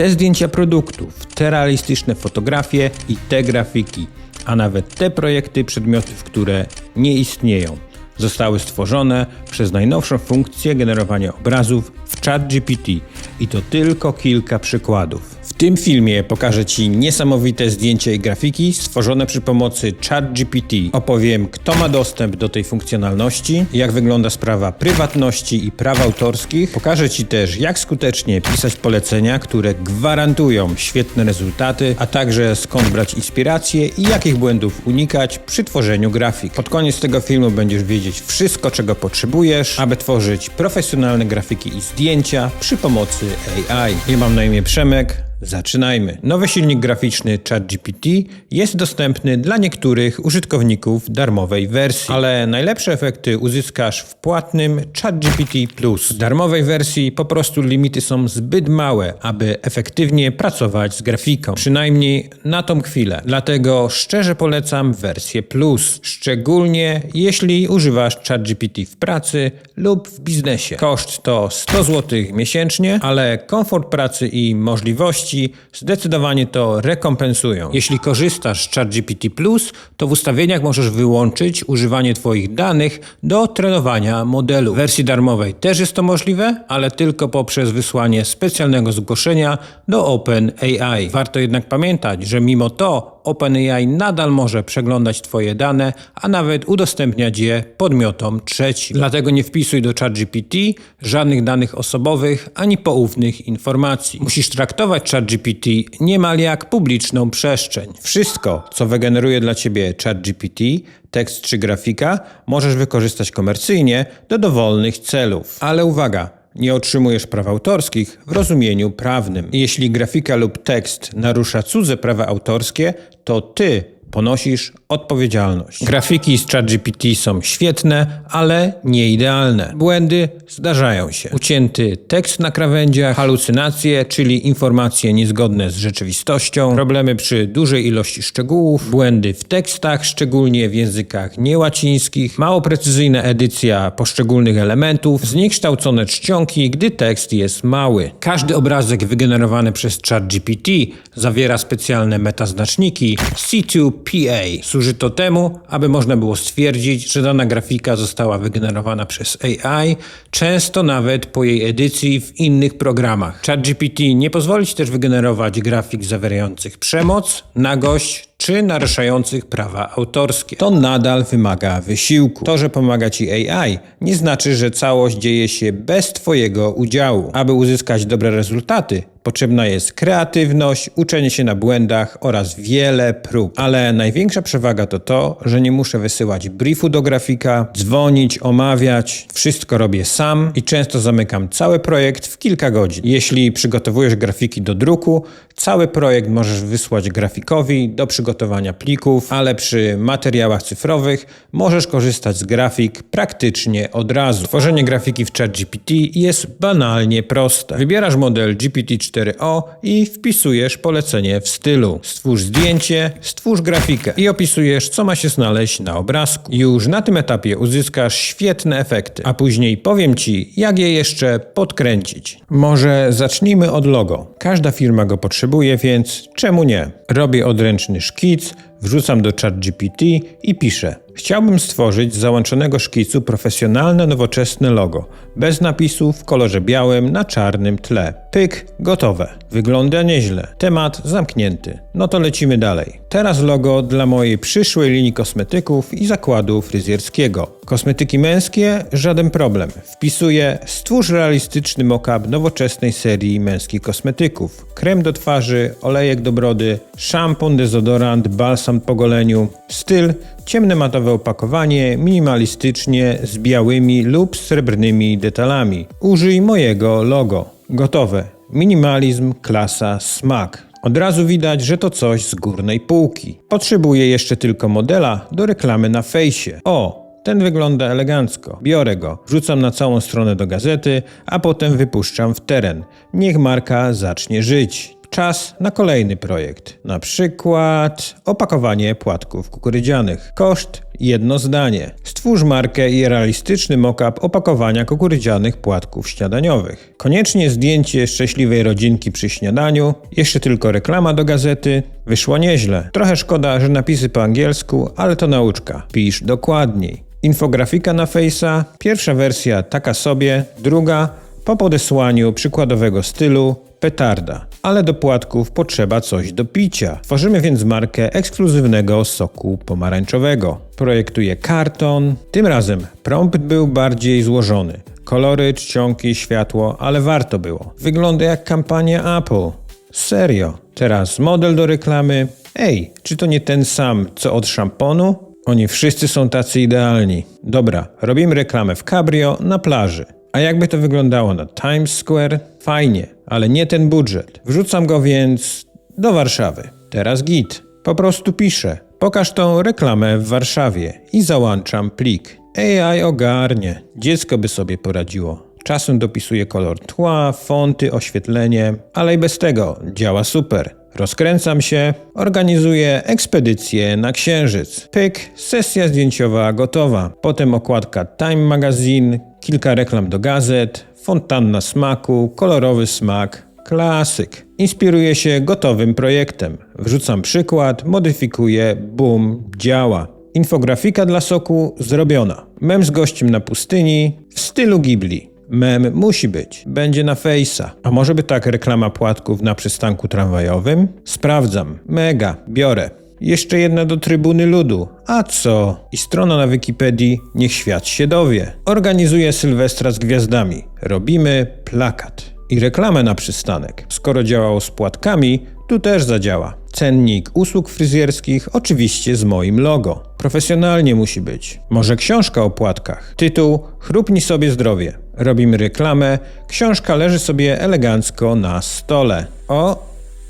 te zdjęcia produktów, te realistyczne fotografie i te grafiki, a nawet te projekty przedmiotów, które nie istnieją, zostały stworzone przez najnowszą funkcję generowania obrazów w ChatGPT i to tylko kilka przykładów. W tym filmie pokażę Ci niesamowite zdjęcia i grafiki stworzone przy pomocy ChatGPT. Opowiem, kto ma dostęp do tej funkcjonalności, jak wygląda sprawa prywatności i praw autorskich. Pokażę Ci też, jak skutecznie pisać polecenia, które gwarantują świetne rezultaty, a także skąd brać inspiracje i jakich błędów unikać przy tworzeniu grafik. Pod koniec tego filmu będziesz wiedzieć wszystko, czego potrzebujesz, aby tworzyć profesjonalne grafiki i zdjęcia przy pomocy AI. Ja mam na imię Przemek. Zaczynajmy. Nowy silnik graficzny ChatGPT jest dostępny dla niektórych użytkowników darmowej wersji, ale najlepsze efekty uzyskasz w płatnym ChatGPT Plus. W darmowej wersji po prostu limity są zbyt małe, aby efektywnie pracować z grafiką. Przynajmniej na tą chwilę. Dlatego szczerze polecam wersję Plus, szczególnie jeśli używasz ChatGPT w pracy lub w biznesie. Koszt to 100 zł miesięcznie, ale komfort pracy i możliwości zdecydowanie to rekompensują. Jeśli korzystasz z ChatGPT to w ustawieniach możesz wyłączyć używanie Twoich danych do trenowania modelu. W wersji darmowej też jest to możliwe, ale tylko poprzez wysłanie specjalnego zgłoszenia do OpenAI. Warto jednak pamiętać, że mimo to OpenAI nadal może przeglądać Twoje dane, a nawet udostępniać je podmiotom trzecim. Dlatego nie wpisuj do ChatGPT żadnych danych osobowych ani poufnych informacji. Musisz traktować ChatGPT niemal jak publiczną przestrzeń. Wszystko, co wygeneruje dla Ciebie ChatGPT, tekst czy grafika, możesz wykorzystać komercyjnie do dowolnych celów. Ale uwaga! Nie otrzymujesz praw autorskich w rozumieniu prawnym. Jeśli grafika lub tekst narusza cudze prawa autorskie, to ty ponosisz odpowiedzialność. Grafiki z ChatGPT są świetne, ale nie idealne. Błędy zdarzają się. Ucięty tekst na krawędziach, halucynacje, czyli informacje niezgodne z rzeczywistością, problemy przy dużej ilości szczegółów, błędy w tekstach, szczególnie w językach niełacińskich, mało precyzyjna edycja poszczególnych elementów, zniekształcone czcionki, gdy tekst jest mały. Każdy obrazek wygenerowany przez ChatGPT zawiera specjalne metaznaczniki C2 PA. Służy to temu, aby można było stwierdzić, że dana grafika została wygenerowana przez AI, często nawet po jej edycji w innych programach. ChatGPT nie pozwoli Ci też wygenerować grafik zawierających przemoc, nagość czy naruszających prawa autorskie. To nadal wymaga wysiłku. To, że pomaga Ci AI, nie znaczy, że całość dzieje się bez Twojego udziału. Aby uzyskać dobre rezultaty, Potrzebna jest kreatywność, uczenie się na błędach oraz wiele prób. Ale największa przewaga to to, że nie muszę wysyłać briefu do grafika, dzwonić, omawiać. Wszystko robię sam i często zamykam cały projekt w kilka godzin. Jeśli przygotowujesz grafiki do druku, cały projekt możesz wysłać grafikowi do przygotowania plików, ale przy materiałach cyfrowych możesz korzystać z grafik praktycznie od razu. Tworzenie grafiki w ChatGPT jest banalnie proste. Wybierasz model GPT-4 4o i wpisujesz polecenie w stylu. Stwórz zdjęcie, stwórz grafikę i opisujesz, co ma się znaleźć na obrazku. Już na tym etapie uzyskasz świetne efekty, a później powiem Ci, jak je jeszcze podkręcić. Może zacznijmy od logo. Każda firma go potrzebuje, więc czemu nie? Robię odręczny szkic, wrzucam do ChatGPT i piszę. Chciałbym stworzyć z załączonego szkicu profesjonalne, nowoczesne logo, bez napisu w kolorze białym na czarnym tle. Pyk, gotowe. Wygląda nieźle. Temat zamknięty. No to lecimy dalej. Teraz logo dla mojej przyszłej linii kosmetyków i zakładu fryzjerskiego. Kosmetyki męskie? Żaden problem. Wpisuję stwórz realistyczny mock-up nowoczesnej serii męskich kosmetyków. Krem do twarzy, olejek do brody, szampon, dezodorant, balsam po goleniu. Styl ciemne matowe opakowanie, minimalistycznie z białymi lub srebrnymi detalami. Użyj mojego logo. Gotowe. Minimalizm, klasa, smak. Od razu widać, że to coś z górnej półki. Potrzebuję jeszcze tylko modela do reklamy na fejsie. O, ten wygląda elegancko. Biorę go, wrzucam na całą stronę do gazety, a potem wypuszczam w teren. Niech marka zacznie żyć. Czas na kolejny projekt. Na przykład opakowanie płatków kukurydzianych. Koszt jedno zdanie. Stwórz markę i realistyczny mock-up opakowania kukurydzianych płatków śniadaniowych. Koniecznie zdjęcie szczęśliwej rodzinki przy śniadaniu. Jeszcze tylko reklama do gazety. Wyszło nieźle. Trochę szkoda, że napisy po angielsku, ale to nauczka. Pisz dokładniej. Infografika na Face'a. Pierwsza wersja taka sobie, druga po podesłaniu przykładowego stylu petarda. Ale do płatków potrzeba coś do picia. Tworzymy więc markę ekskluzywnego soku pomarańczowego. Projektuję karton. Tym razem prompt był bardziej złożony. Kolory, czcionki, światło, ale warto było. Wygląda jak kampania Apple. Serio. Teraz model do reklamy. Ej, czy to nie ten sam, co od szamponu? Oni wszyscy są tacy idealni. Dobra, robimy reklamę w cabrio na plaży. A jakby to wyglądało na Times Square? Fajnie, ale nie ten budżet. Wrzucam go więc do Warszawy. Teraz git. Po prostu piszę. Pokaż tą reklamę w Warszawie i załączam plik. AI ogarnie. Dziecko by sobie poradziło. Czasem dopisuję kolor tła, fonty, oświetlenie, ale i bez tego działa super. Rozkręcam się, organizuję ekspedycję na Księżyc. Pyk, sesja zdjęciowa gotowa. Potem okładka Time Magazine, kilka reklam do gazet, fontanna smaku, kolorowy smak, klasyk. Inspiruję się gotowym projektem. Wrzucam przykład, modyfikuję, bum, działa. Infografika dla soku zrobiona. Mem z gościem na pustyni w stylu Ghibli. Mem musi być. Będzie na Face'a. A może by tak reklama płatków na przystanku tramwajowym? Sprawdzam. Mega. Biorę. Jeszcze jedna do trybuny ludu. A co? I strona na Wikipedii, niech świat się dowie. Organizuję Sylwestra z gwiazdami. Robimy plakat. I reklamę na przystanek. Skoro działało z płatkami, tu też zadziała. Cennik usług fryzjerskich, oczywiście z moim logo. Profesjonalnie musi być. Może książka o płatkach. Tytuł Chrupnij sobie zdrowie. Robimy reklamę. Książka leży sobie elegancko na stole. O,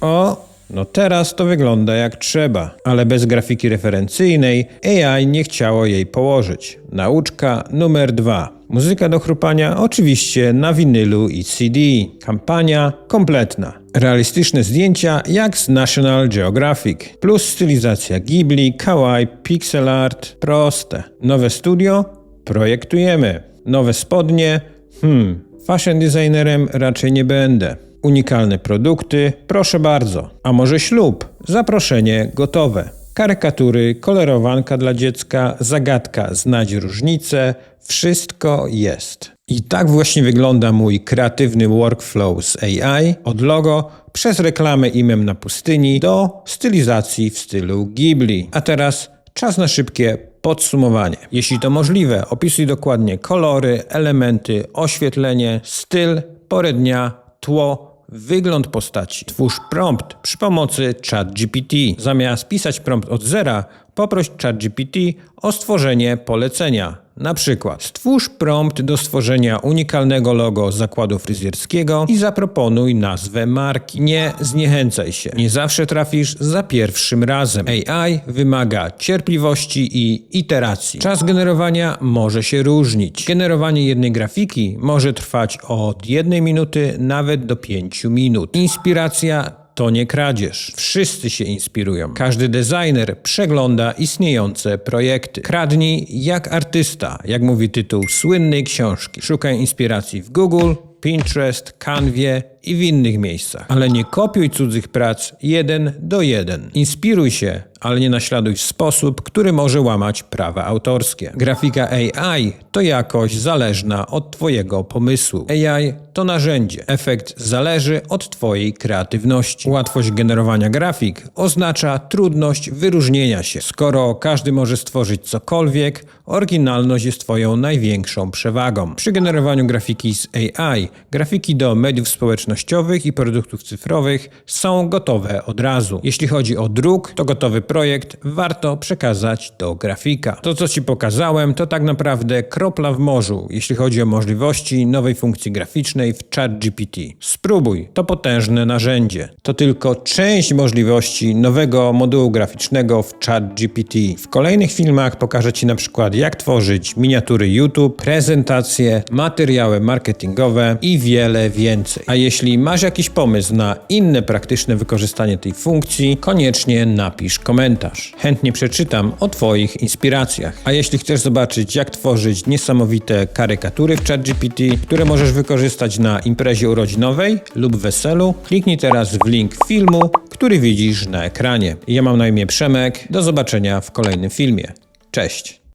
o, no teraz to wygląda jak trzeba, ale bez grafiki referencyjnej AI nie chciało jej położyć. Nauczka numer dwa. Muzyka do chrupania oczywiście na winylu i CD. Kampania kompletna. Realistyczne zdjęcia jak z National Geographic. Plus stylizacja Ghibli, kawaii, pixel art. Proste. Nowe studio? Projektujemy. Nowe spodnie? Hmm, fashion designerem raczej nie będę. Unikalne produkty? Proszę bardzo. A może ślub? Zaproszenie gotowe. Karykatury, kolorowanka dla dziecka, zagadka znać różnice, wszystko jest. I tak właśnie wygląda mój kreatywny workflow z AI, od logo przez reklamę imem na pustyni do stylizacji w stylu Ghibli. A teraz czas na szybkie podsumowanie. Jeśli to możliwe, opisuj dokładnie kolory, elementy, oświetlenie, styl, porę dnia, tło, wygląd postaci. Twórz prompt przy pomocy ChatGPT. Zamiast pisać prompt od zera, poproś ChatGPT o stworzenie polecenia. Na przykład stwórz prompt do stworzenia unikalnego logo zakładu fryzjerskiego i zaproponuj nazwę marki. Nie zniechęcaj się. Nie zawsze trafisz za pierwszym razem. AI wymaga cierpliwości i iteracji. Czas generowania może się różnić. Generowanie jednej grafiki może trwać od jednej minuty nawet do pięciu minut. Inspiracja to nie kradzież. Wszyscy się inspirują. Każdy designer przegląda istniejące projekty. Kradnij jak artysta, jak mówi tytuł słynnej książki. Szukaj inspiracji w Google, Pinterest, Canwie i w innych miejscach. Ale nie kopiuj cudzych prac jeden do jeden. Inspiruj się, ale nie naśladuj w sposób, który może łamać prawa autorskie. Grafika AI to jakość zależna od Twojego pomysłu. AI to narzędzie. Efekt zależy od Twojej kreatywności. Łatwość generowania grafik oznacza trudność wyróżnienia się. Skoro każdy może stworzyć cokolwiek, oryginalność jest Twoją największą przewagą. Przy generowaniu grafiki z AI, grafiki do mediów społecznościowych i produktów cyfrowych są gotowe od razu. Jeśli chodzi o druk, to gotowy projekt warto przekazać do grafika. To, co Ci pokazałem, to tak naprawdę kropla w morzu, jeśli chodzi o możliwości nowej funkcji graficznej w ChatGPT. Spróbuj, to potężne narzędzie. To tylko część możliwości nowego modułu graficznego w ChatGPT. W kolejnych filmach pokażę Ci na przykład, jak tworzyć miniatury YouTube, prezentacje, materiały marketingowe i wiele więcej. A jeśli Jeśli masz jakiś pomysł na inne praktyczne wykorzystanie tej funkcji, koniecznie napisz komentarz. Chętnie przeczytam o Twoich inspiracjach. A jeśli chcesz zobaczyć, jak tworzyć niesamowite karykatury w ChatGPT, które możesz wykorzystać na imprezie urodzinowej lub weselu, kliknij teraz w link filmu, który widzisz na ekranie. Ja mam na imię Przemek. Do zobaczenia w kolejnym filmie. Cześć!